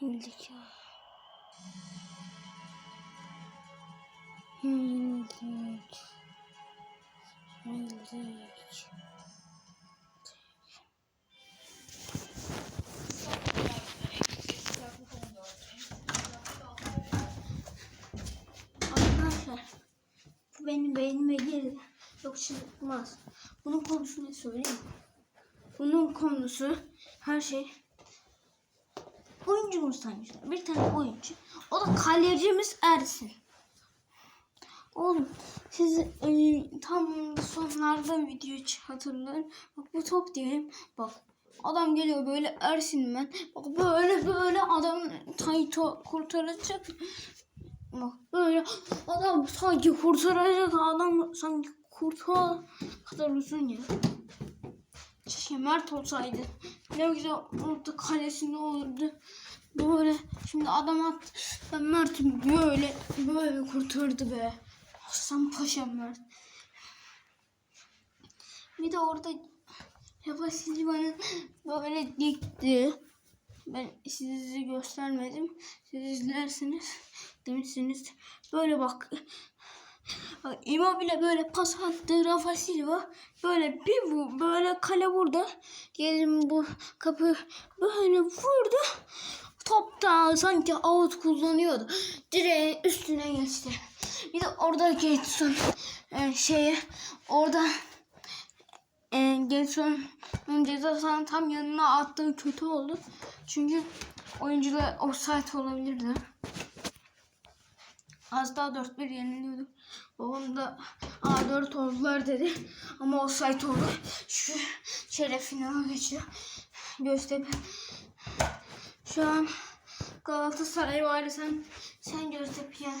Hildik. Hildik. Hildik. Arkadaşlar bu benim beynime girdi. Yok çıkmaz. Bunun konusu ne söyleyeyim? Bunun konusu her şey oyuncumuz tanıştı. Bir tane oyuncu. O da kalecimiz Ersin. Oğlum siz e, tam sonlarda video hatırlayın. Bak bu top diyelim. Bak adam geliyor böyle Ersin ben. Bak böyle böyle adam Tayto kurtaracak. Bak böyle adam sanki kurtaracak adam sanki kurtar kadar uzun ya. Keşke Mert olsaydı. Ne güzel orta kalesinde olurdu. Böyle şimdi adam at. Ben Mert'im böyle böyle kurtardı be. Aslan paşam Mert. Bir de orada Rafa Silva'nın böyle dikti. Ben size göstermedim. Siz izlersiniz. Demişsiniz. Böyle bak. Immobile böyle pas attı Rafa Silva böyle bir bu böyle kale burada diyelim bu kapı böyle vurdu top da sanki out kullanıyordu direğin üstüne geçti bir de orada Getson e, şeye orada e, Getson'un ceza sahanın tam yanına attığı kötü oldu çünkü oyuncular offside olabilirdi Az daha 4-1 yeniliyorduk. Babam da A4 oldular dedi. Ama offside oldu. Şu şerefine geçiyor. Göztepe. Şu an Galatasaray var sen sen Göztepe yen.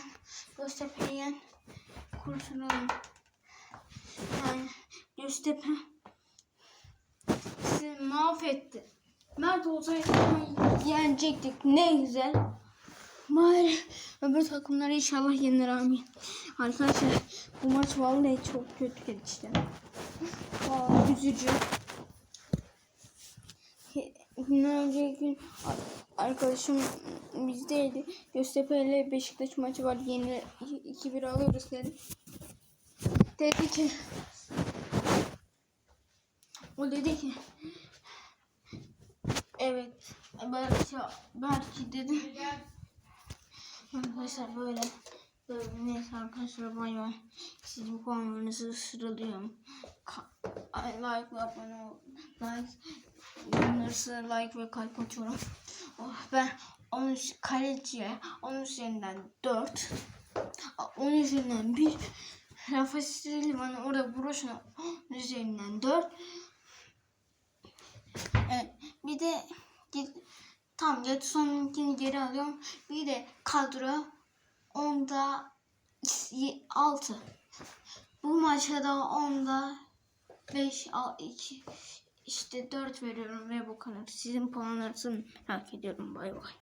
Göztepe'yi yen. Kurtulalım. Yani Göztepe sizi mahvetti. Mert olsaydı yenecektik. Ne güzel. Bari öbür takımları inşallah yenir amin. Arkadaşlar bu maç vallahi çok kötü gelişti. Aa, üzücü. Bundan önceki gün arkadaşım bizdeydi. Göztepe ile Beşiktaş maçı var. Yeni 2-1 alıyoruz dedi. Dedi ki o dedi ki evet belki belki dedi. Arkadaşlar böyle neyse arkadaşlar bay bay. Sizin puanlarınızı sıralıyorum. Ka- ay, like ve abone ol. Like bunları like ve kalp atıyorum. Oh, ben 10 kaleciye 10 üzerinden 4 10 üzerinden 1 Rafa Silva'nın orada broşuna 10 üzerinden 4 Evet, bir de tam Getson'unkini geri alıyorum. Bir de kadro onda 6. Bu maça da onda 5 2 işte 4 veriyorum ve bu kadar. Sizin puanlarınızı merak ediyorum. Bay bay.